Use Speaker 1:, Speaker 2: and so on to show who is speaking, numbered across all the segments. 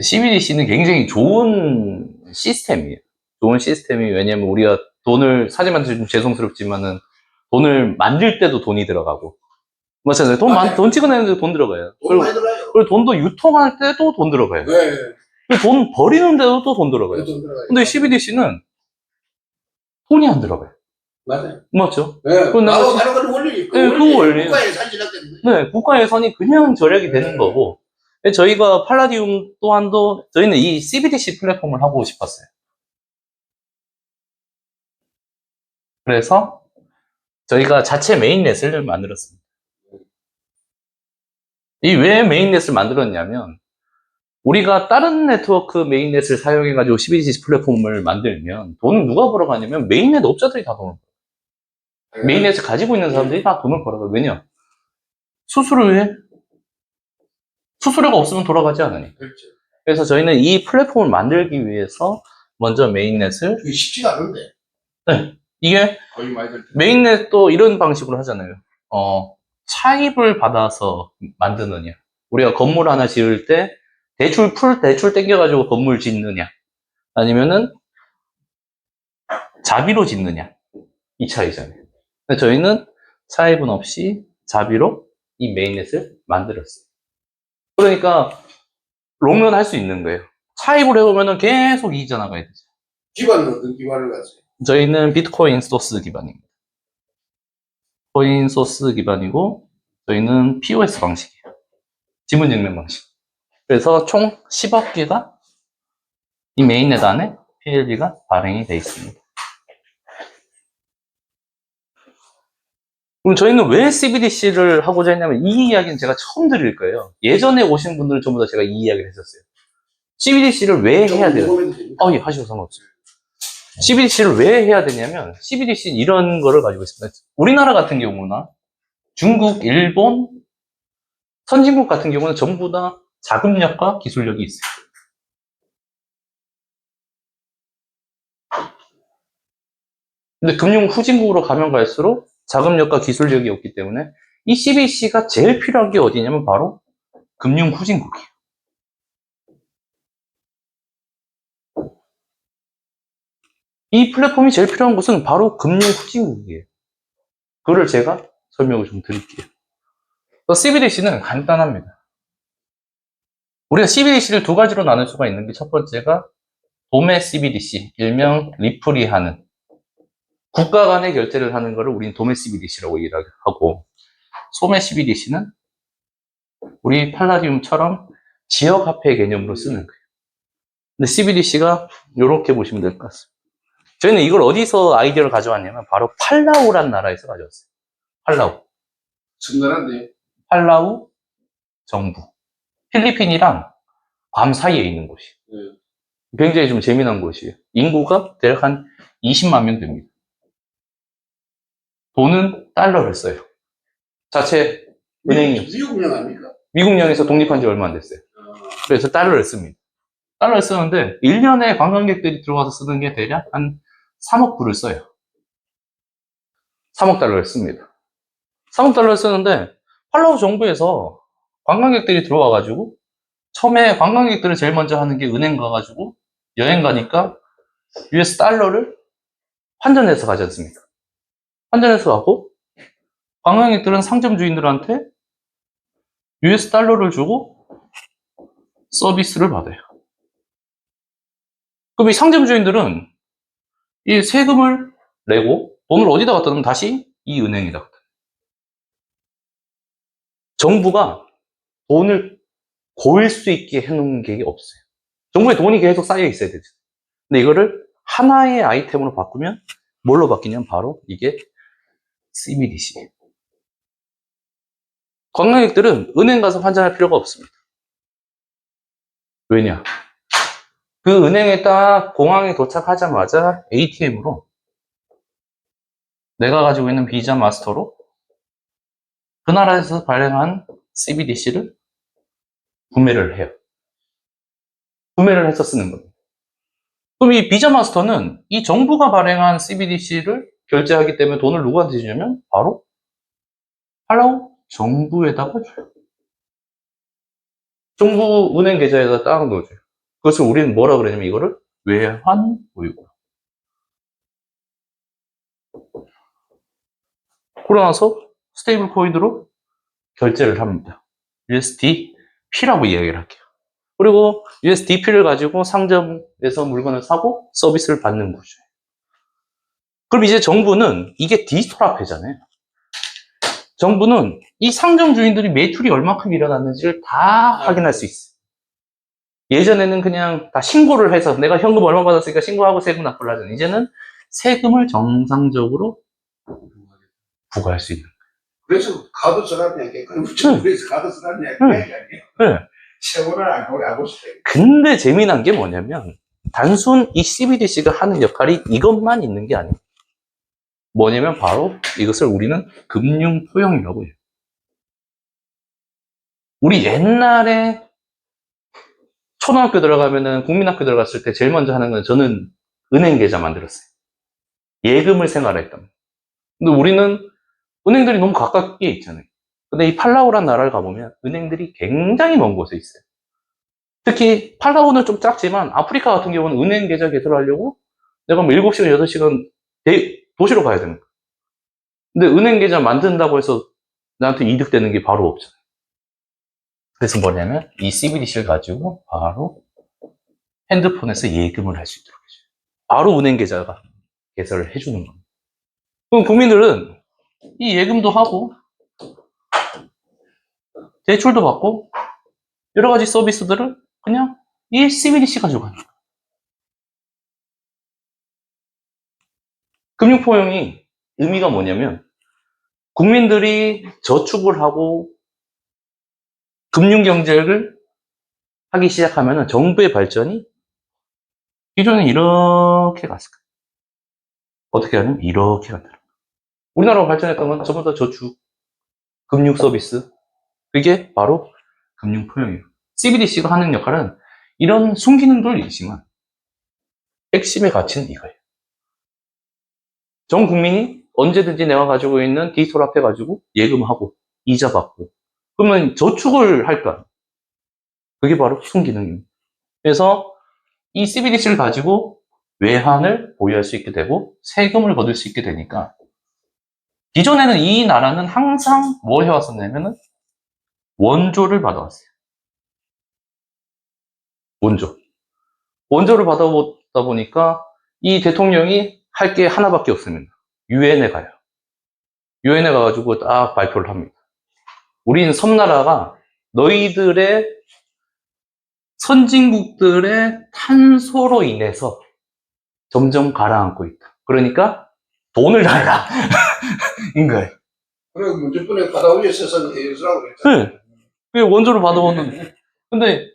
Speaker 1: CBDC는 굉장히 좋은 시스템이에요. 좋은 시스템이 왜냐면 우리가 돈을 사진한테 좀 죄송스럽지만은 돈을 만들 때도 돈이 들어가고 맞잖아요. 돈, 만-. 돈 찍어내는데 돈 들어가요.
Speaker 2: 돈
Speaker 1: 그리고,
Speaker 2: 많이 들어가요.
Speaker 1: 그리고 돈도 유통할 때도 돈 들어가요.
Speaker 2: 네.
Speaker 1: 그리고 돈 버리는데도 또 돈 들어가요.
Speaker 2: 돈 들어가요.
Speaker 1: 근데 CBDC는 돈이 안 들어가요.
Speaker 2: 맞아요.
Speaker 1: 맞죠?
Speaker 2: 네.
Speaker 1: 그건
Speaker 2: 나도 다른 건 원리.
Speaker 1: 네, 그거 원리.
Speaker 2: 산지났거든. 요
Speaker 1: 네, 국가 예산이 그냥 절약이 되는
Speaker 2: 네.
Speaker 1: 거고, 저희가 팔라디움 또한도, 저희는 이 CBDC 플랫폼을 하고 싶었어요. 그래서 저희가 자체 메인넷을 만들었습니다. 이 왜 메인넷을 만들었냐면, 우리가 다른 네트워크 메인넷을 사용해가지고 CBDC 플랫폼을 만들면 돈을 누가 벌어가냐면 메인넷 업자들이 다 돈을 벌어요. 메인넷을 가지고 있는 사람들이 다 돈을 벌어요. 왜냐? 수수료 해? 수수료가 없으면 돌아가지 않으니.
Speaker 2: 그렇죠.
Speaker 1: 그래서 저희는 이 플랫폼을 만들기 위해서 먼저 메인넷을
Speaker 2: 그게 쉽지가 않은데.
Speaker 1: 이게
Speaker 2: 거의 많이 들 때.
Speaker 1: 메인넷도 이런 방식으로 하잖아요. 어, 차입을 받아서 만드느냐. 우리가 건물 하나 지을 때 대출 풀 대출 땡겨가지고 건물 짓느냐. 아니면은 자비로 짓느냐. 이 차이잖아요. 저희는 차입은 없이 자비로 이 메인넷을 만들었어요. 그러니까 롱런 할 수 있는 거예요. 차입을 해보면은 계속 이자 나가야 되죠.
Speaker 2: 기반은 어떤 기반을 가지고.
Speaker 1: 저희는 비트코인 소스 기반입니다. 코인 소스 기반이고 저희는 POS 방식이에요. 지문 증명 방식. 그래서 총 10억 개가 이 메인넷 안에 PLB가 발행이 되어 있습니다. 그럼 저희는 왜 CBDC를 하고자 했냐면 이 이야기는 제가 처음 드릴 거예요. 예전에 오신 분들은 전부 다 제가 이 이야기를 했었어요. CBDC를 왜 해야 돼요? 어, 예, 하셔도 상관없어요. CBDC를 왜 해야 되냐면, CBDC는 이런 거를 가지고 있습니다. 우리나라 같은 경우나, 중국, 일본, 선진국 같은 경우는 전부 다 자금력과 기술력이 있어요. 근데 금융 후진국으로 가면 갈수록 자금력과 기술력이 없기 때문에 이 CBDC가 제일 필요한 게 어디냐면 바로 금융 후진국이에요. 이 플랫폼이 제일 필요한 곳은 바로 금융 후진국이에요. 그거를 제가 설명을 좀 드릴게요. CBDC는 간단합니다. 우리가 CBDC를 두 가지로 나눌 수가 있는 게 첫 번째가 도매 CBDC, 일명 리플이 하는 국가 간의 결제를 하는 것을 우리는 도매 CBDC라고 이야기하고 소매 CBDC는 우리 팔라디움처럼 지역 화폐 개념으로 쓰는 거예요. 근데 CBDC가 이렇게 보시면 될 것 같습니다. 저희는 이걸 어디서 아이디어를 가져왔냐면 바로 팔라우란 나라에서 가져왔어요. 팔라우.
Speaker 2: 순간한데.
Speaker 1: 팔라우 정부. 필리핀이랑 괌 사이에 있는 곳이.
Speaker 2: 네.
Speaker 1: 굉장히 좀 재미난 곳이에요. 인구가 대략 한 20만 명 됩니다. 돈은 달러를 써요. 자체 은행이
Speaker 2: 미국령 아닙니까?
Speaker 1: 미국령에서 독립한 지 얼마 안 됐어요.
Speaker 2: 어,
Speaker 1: 그래서 달러를 씁니다. 달러를 쓰는데 1년에 관광객들이 들어와서 쓰는 게 대략 한 3억 불을 써요. 3억 달러를 씁니다. 3억 달러를 쓰는데 팔라우 정부에서 관광객들이 들어와가지고 처음에 관광객들을 제일 먼저 하는 게 은행 가가지고 여행 가니까 US 달러를 환전해서 가지 않습니까? 환전해서 가고 관광객들은 상점 주인들한테 US 달러를 주고 서비스를 받아요. 그럼 이 상점 주인들은 이 세금을 내고 돈을 어디다 갖다 놓으면 다시 이 은행에다 갖다. 정부가 돈을 고일 수 있게 해놓은 게 없어요. 정부에 돈이 계속 쌓여 있어야 되죠. 근데 이거를 하나의 아이템으로 바꾸면 뭘로 바뀌냐면 바로 이게 CBDC. 관광객들은 은행 가서 환전할 필요가 없습니다. 왜냐? 그 은행에 딱 공항에 도착하자마자 ATM으로 내가 가지고 있는 비자 마스터로 그 나라에서 발행한 CBDC를 구매를 해요. 구매를 해서 쓰는 겁니다. 그럼 이 비자 마스터는 이 정부가 발행한 CBDC를 결제하기 때문에 돈을 누구한테 주냐면 바로 팔라우 정부에다가 줘요. 정부 은행 계좌에다 딱 넣어줘요. 그것을 우리는 뭐라 그러냐면 이거를 외환 보유고. 그러고 나서 스테이블 코인으로 결제를 합니다. USDP라고 이야기를 할게요. 그리고 USDP를 가지고 상점에서 물건을 사고 서비스를 받는 구조예요. 그럼 이제 정부는 이게 디지털 화폐잖아요. 정부는 이 상점 주인들이 매출이 얼마큼 일어났는지를 다 확인할 수 있어요. 예전에는 그냥 다 신고를 해서 내가 현금 얼마 받았으니까 신고하고 세금 납부를 하잖아요. 이제는 세금을 정상적으로 부과할 수 있는.
Speaker 2: 그래서 얘기. 그래서 그래서 카드 쓰라는 얘기.
Speaker 1: 응.
Speaker 2: 아니에요.
Speaker 1: 네.
Speaker 2: 세월을 안 하고 싶어요.
Speaker 1: 근데 재미난 게 뭐냐면 단순 이 CBDC가 하는 역할이 이것만 있는 게 아니에요. 뭐냐면 바로 이것을 우리는 금융 포용이라고 해요. 우리 옛날에 초등학교 들어가면은 국민학교 들어갔을 때 제일 먼저 하는 건 저는 은행 계좌 만들었어요. 예금을 생활했던. 근데 우리는 은행들이 너무 가깝게 있잖아요. 근데 이 팔라우란 나라를 가보면 은행들이 굉장히 먼 곳에 있어요. 특히 팔라우는 좀 작지만 아프리카 같은 경우는 은행 계좌 개설을 하려고 내가 뭐 7시간, 8시간 도시로 가야 되는 거야. 근데 은행 계좌 만든다고 해서 나한테 이득되는 게 바로 없잖아요. 그래서 뭐냐면 이 CBDC를 가지고 바로 핸드폰에서 예금을 할 수 있도록 해줘요. 바로 은행 계좌가 개설을 해주는 겁니다. 그럼 국민들은 이 예금도 하고 대출도 받고 여러 가지 서비스들을 그냥 이 CBDC 가지고 가는 거예요. 금융 포용이 의미가 뭐냐면 국민들이 저축을 하고 금융 경제를 하기 시작하면 정부의 발전이 기존에 이렇게 갔을 거예요. 어떻게 하냐면 이렇게 간다. 우리나라가 발전했던 건 전부 다 저축, 금융 서비스, 그게 바로 금융 포용이에요. CBDC가 하는 역할은 이런 순기능도 있지만 핵심의 가치는 이거예요. 전 국민이 언제든지 내가 가지고 있는 디지털 화폐 가지고 예금하고 이자 받고 그러면 저축을 할까? 그게 바로 순기능입니다. 그래서 이 CBDC를 가지고 외환을 보유할 수 있게 되고 세금을 거둘 수 있게 되니까 기존에는 이 나라는 항상 뭘 해왔었냐면은 원조를 받아왔어요. 원조. 원조를 받아보다 보니까 이 대통령이 할 게 하나밖에 없습니다. 유엔에 가요. 유엔에 가가지고 딱 발표를 합니다. 우리는 섬나라가 너희들의 선진국들의 탄소로 인해서 점점 가라앉고 있다. 그러니까 돈을 달라. 인 거예요.
Speaker 2: 그래 문제뿐에 바다 위에 서서 해수라고 그랬잖아.
Speaker 1: 네. 그 원조를 받아오는. 근데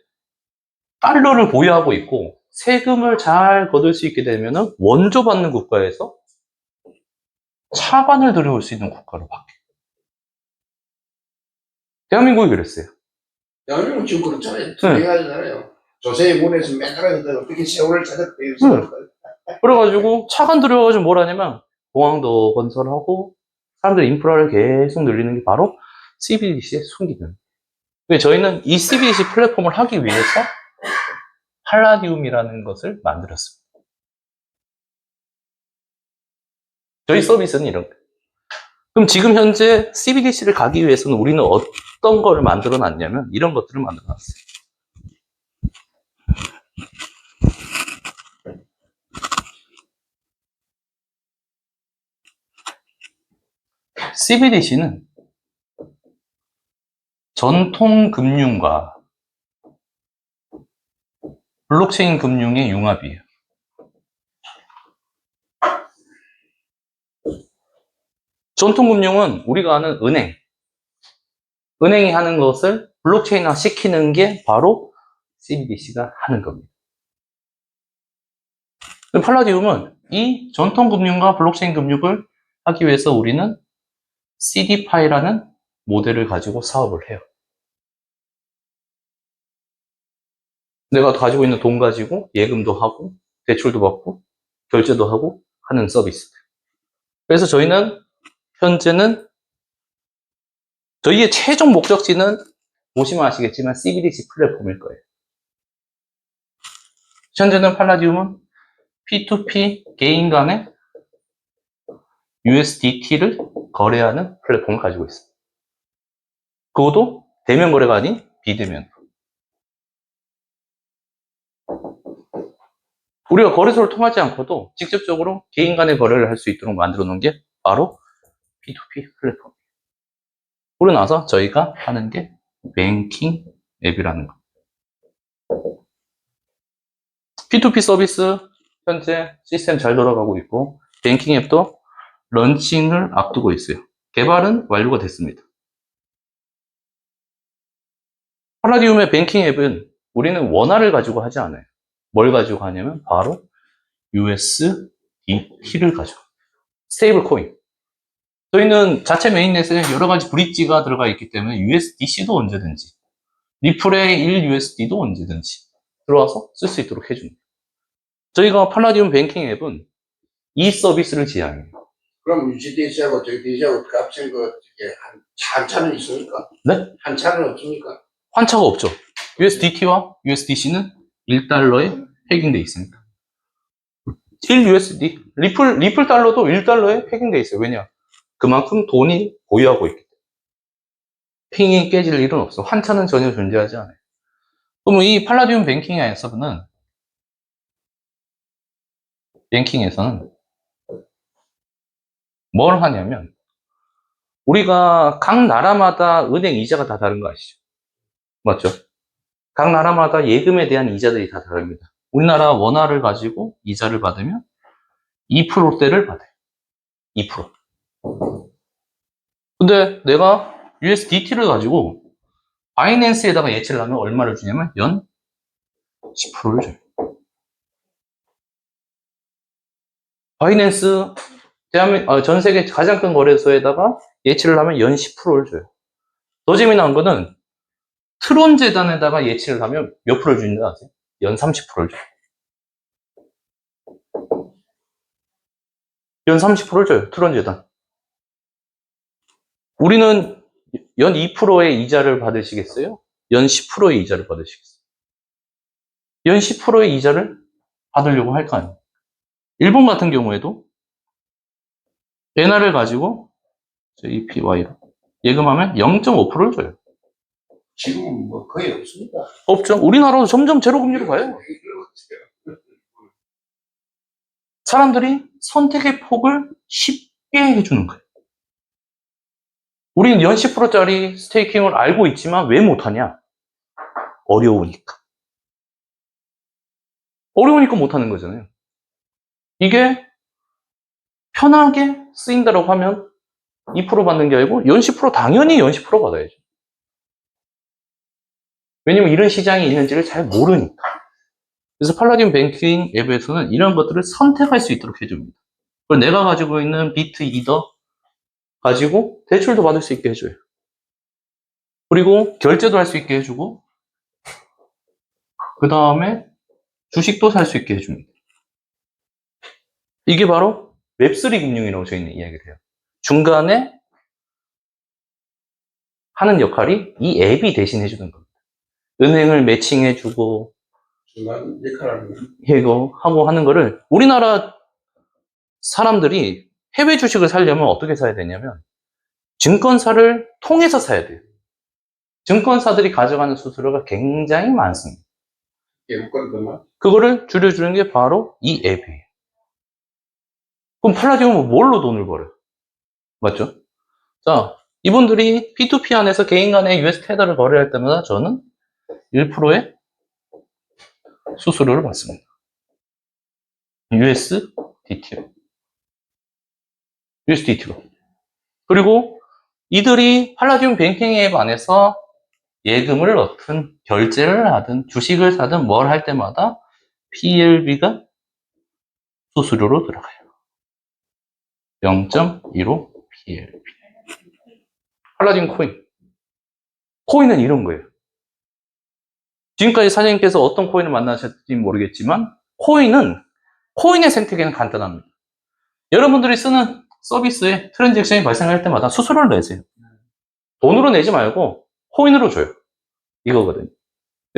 Speaker 1: 달러를 보유하고 있고 세금을 잘 거둘 수 있게 되면은 원조 받는 국가에서 차관을 들여올 수 있는 국가로 바뀌어요. 대한민국이 그랬어요.
Speaker 2: 대한민국 지금 그렇잖아요. 투명하잖아요. 조세의 문에서 맨날 어떻게 세월을 찾았대.
Speaker 1: 응. 그래가지고 차관 들여와가지고 뭘 하냐면 공항도 건설하고 사람들 인프라를 계속 늘리는 게 바로 CBDC의 순기능. 근데 저희는 이 CBDC 플랫폼을 하기 위해서 팔라디움이라는 것을 만들었습니다. 저희 서비스는 이런 거예요. 그럼 지금 현재 CBDC를 가기 위해서는 우리는 어떤 거를 만들어 놨냐면 이런 것들을 만들어 놨어요. CBDC는 전통 금융과 블록체인 금융의 융합이에요. 전통 금융은 우리가 아는 은행, 은행이 하는 것을 블록체인화 시키는 게 바로 CBDC가 하는 겁니다. 팔라디움은 이 전통 금융과 블록체인 금융을 하기 위해서 우리는 CD파이라는 모델을 가지고 사업을 해요. 내가 가지고 있는 돈 가지고 예금도 하고 대출도 받고 결제도 하고 하는 서비스. 그래서 저희는 현재는 저희의 최종 목적지는 보시면 아시겠지만 CBDC 플랫폼일 거예요. 현재는 팔라디움은 P2P 개인 간의 USDT를 거래하는 플랫폼을 가지고 있습니다. 그것도 대면 거래가 아닌 비대면. 우리가 거래소를 통하지 않고도 직접적으로 개인 간의 거래를 할 수 있도록 만들어 놓은 게 바로 P2P 플랫폼. 그러고 나서 저희가 하는 게 뱅킹 앱이라는 거. P2P 서비스 현재 시스템 잘 돌아가고 있고 뱅킹 앱도 런칭을 앞두고 있어요. 개발은 완료가 됐습니다. 팔라디움의 뱅킹 앱은 우리는 원화를 가지고 하지 않아요. 뭘 가지고 하냐면 바로 USDT를 가지고 스테이블 코인. 저희는 자체 메인넷에 여러 가지 브릿지가 들어가 있기 때문에 USDC도 언제든지 리플의 1USD도 언제든지 들어와서 쓸 수 있도록 해줍니다. 저희가 팔라디움 뱅킹 앱은 이 서비스를 지향해요.
Speaker 2: 그럼 UGDC하고 저기 DC하고 값은 그 한, 한 차는 있습니까?
Speaker 1: 네?
Speaker 2: 한 차는 없습니까?
Speaker 1: 환차가 없죠. USDT와 USDC는 1달러에 패깅돼 있습니다. 1USD, 리플, 리플 달러도 1달러에 패깅돼 있어요. 왜냐? 그만큼 돈이 보유하고 있기 때문에. 핑이 깨질 일은 없어. 환차는 전혀 존재하지 않아요. 그럼 이 팔라디움 뱅킹에서는, 뱅킹에서는 뭘 하냐면, 우리가 각 나라마다 은행 이자가 다 다른 거 아시죠? 맞죠? 각 나라마다 예금에 대한 이자들이 다 다릅니다. 우리나라 원화를 가지고 이자를 받으면 2%대를 받아요. 2%. 근데 내가 USDT를 가지고 바이낸스에다가 예치를 하면 얼마를 주냐면 연 10%를 줘요. 바이낸스 대한민 아, 전 세계 가장 큰 거래소에다가 예치를 하면 연 10%를 줘요. 더 재미난 거는 트론 재단에다가 예치를 하면 몇 프로를 주는지 아세요? 연 30%를 줘요. 연 30%를 줘요. 트론 재단. 우리는 연 2%의 이자를 받으시겠어요? 연 10%의 이자를 받으시겠어요? 연 10%의 이자를 받으려고 할거 아니에요. 일본 같은 경우에도 엔화를 가지고 JPY로 예금하면 0.5%를 줘요.
Speaker 2: 지금은 뭐 거의 없습니다.
Speaker 1: 없죠. 우리나라도 점점 제로금리로 가요. 사람들이 선택의 폭을 쉽게 해주는 거예요. 우리는 연 10%짜리 스테이킹을 알고 있지만 왜 못하냐? 어려우니까. 어려우니까 못하는 거잖아요. 이게 편하게 쓰인다고 하면 2% 받는 게 아니고 연 10% 당연히 연 10% 받아야죠. 왜냐면 이런 시장이 있는지를 잘 모르니까. 그래서 팔라딘 뱅킹 앱에서는 이런 것들을 선택할 수 있도록 해줍니다. 그리고 내가 가지고 있는 비트 이더 가지고 대출도 받을 수 있게 해줘요. 그리고 결제도 할 수 있게 해주고, 그 다음에 주식도 살 수 있게 해줍니다. 이게 바로 웹3 금융이라고 저희는 이야기를 해요. 중간에 하는 역할이 이 앱이 대신 해주는 겁니다. 은행을 매칭해주고,
Speaker 2: 중간 역할을
Speaker 1: 이거 하고 하는 거를 우리나라 사람들이 해외 주식을 사려면 어떻게 사야 되냐면 증권사를 통해서 사야 돼요. 증권사들이 가져가는 수수료가 굉장히 많습니다.
Speaker 2: 그만
Speaker 1: 그거를 줄여주는 게 바로 이 앱이에요. 그럼 팔라디움은 뭘로 돈을 벌어요? 맞죠? 자, 이분들이 P2P 안에서 개인 간의 US 테더를 거래할 때마다 저는 1%의 수수료를 받습니다. USDT로. USDT로. 그리고 이들이 팔라디움 뱅킹 앱 안에서 예금을 넣든 결제를 하든 주식을 사든 뭘 할 때마다 PLB가 수수료로 들어가요. 0.15 PLB. 팔라딘 코인. 코인은 이런 거예요. 지금까지 사장님께서 어떤 코인을 만나셨을지 모르겠지만 코인은 코인의 생태계는 간단합니다. 여러분들이 쓰는 서비스에 트랜잭션이 발생할 때마다 수수료를 내세요. 돈으로 내지 말고 코인으로 줘요. 이거거든요.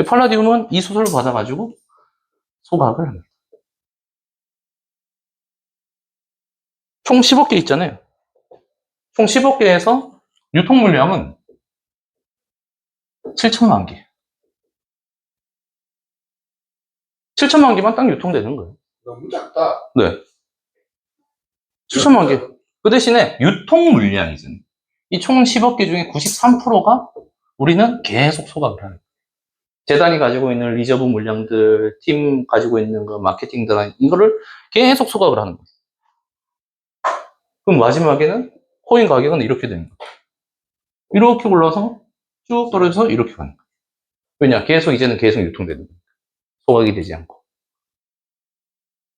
Speaker 1: 팔라디움은 이 수수료를 받아가지고 소각을 합니다. 총 10억 개 있잖아요. 총 10억 개에서 유통 물량은 7천만 개. 7천만 개만 딱 유통되는 거예요.
Speaker 2: 너무 작다.
Speaker 1: 네. 7천만 개. 그 대신에 유통 물량이잖아요. 이총 10억 개 중에 93%가 우리는 계속 소각을 하는 거예요. 재단이 가지고 있는 리저브 물량들, 팀 가지고 있는 거, 마케팅 들 이거를 계속 소각을 하는 거예요. 그럼 마지막에는 코인 가격은 이렇게 되는 거예요. 이렇게 올라서 쭉 떨어져서 이렇게 가는 거예요. 왜냐? 계속 이제는 계속 유통되는 거예요. 소각이 되지 않고.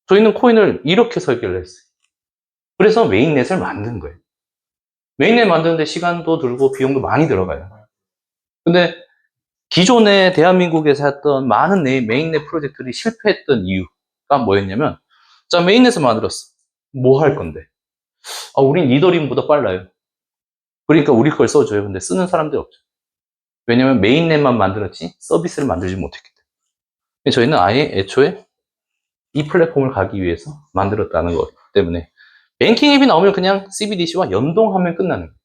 Speaker 1: 저희는 코인을 이렇게 설계를 했어요. 그래서 메인넷을 만든 거예요. 메인넷 만드는데 시간도 들고 비용도 많이 들어가요. 근데 기존에 대한민국에서 했던 많은 네- 메인넷 프로젝트들이 실패했던 이유가 뭐였냐면, 자, 메인넷을 만들었어. 뭐 할 건데? 아, 우린 이더리움보다 빨라요. 그러니까 우리 걸 써줘요. 근데 쓰는 사람들이 없죠. 왜냐면 메인넷만 만들었지 서비스를 만들지 못했기. 저희는 아예 애초에 이 플랫폼을 가기 위해서 만들었다는 것 때문에 뱅킹 앱이 나오면 그냥 CBDC와 연동하면 끝나는 거예요.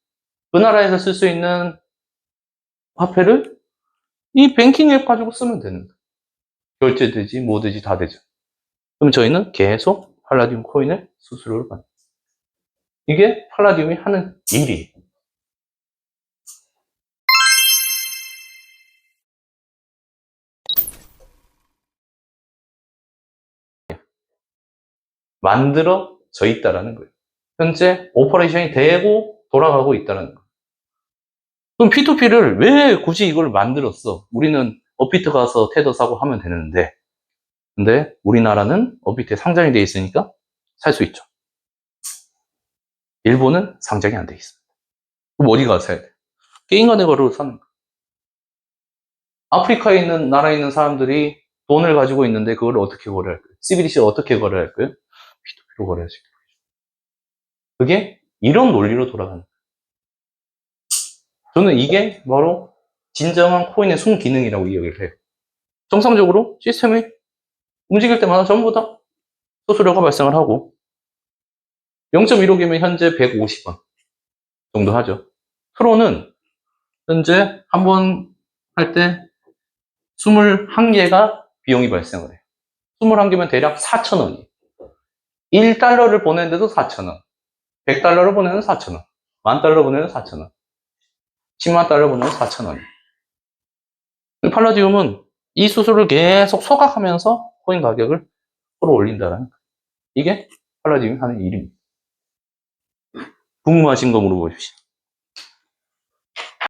Speaker 1: 그 나라에서 쓸 수 있는 화폐를 이 뱅킹 앱 가지고 쓰면 되는 거예요. 결제되지, 뭐 되지, 다 되죠. 그럼 저희는 계속 팔라디움 코인을 수수료를 받는 거예요. 이게 팔라디움이 하는 일이 만들어져 있다라는 거예요. 현재 오퍼레이션이 되고 돌아가고 있다는 거예요. 그럼 P2P를 왜 굳이 이걸 만들었어? 우리는 업비트 가서 테더 사고 하면 되는데, 근데 우리나라는 업비트에 상장이 돼 있으니까 살 수 있죠. 일본은 상장이 안 돼 있어요. 그럼 어디 가서 사야 돼? 게임 간의 거래로 사는 거예요. 아프리카에 있는 나라에 있는 사람들이 돈을 가지고 있는데 그걸 어떻게 거래할 거예요? CBDC를 어떻게 거래할 거예요? P2P로 거래하지. 그게 이런 논리로 돌아가는 거예요. 저는 이게 바로 진정한 코인의 순기능이라고 이야기를 해요. 정상적으로 시스템이 움직일 때마다 전부 다 수수료가 발생을 하고 0.15개면 현재 150원 정도 하죠. 프로는 현재 한 번 할 때 21개가 비용이 발생을 해요. 21개면 대략 4,000원이에요. 1달러를 보내는데도 4,000원. 100달러를 보내는 4,000원. 만 달러 보내는 4,000원. 10만 달러 보내는 4,000원. 팔라디움은 이 수수료를 계속 소각하면서 코인 가격을 끌어올린다는. 이게 팔라디움이 하는 일입니다. 궁금하신 거 물어보십시오.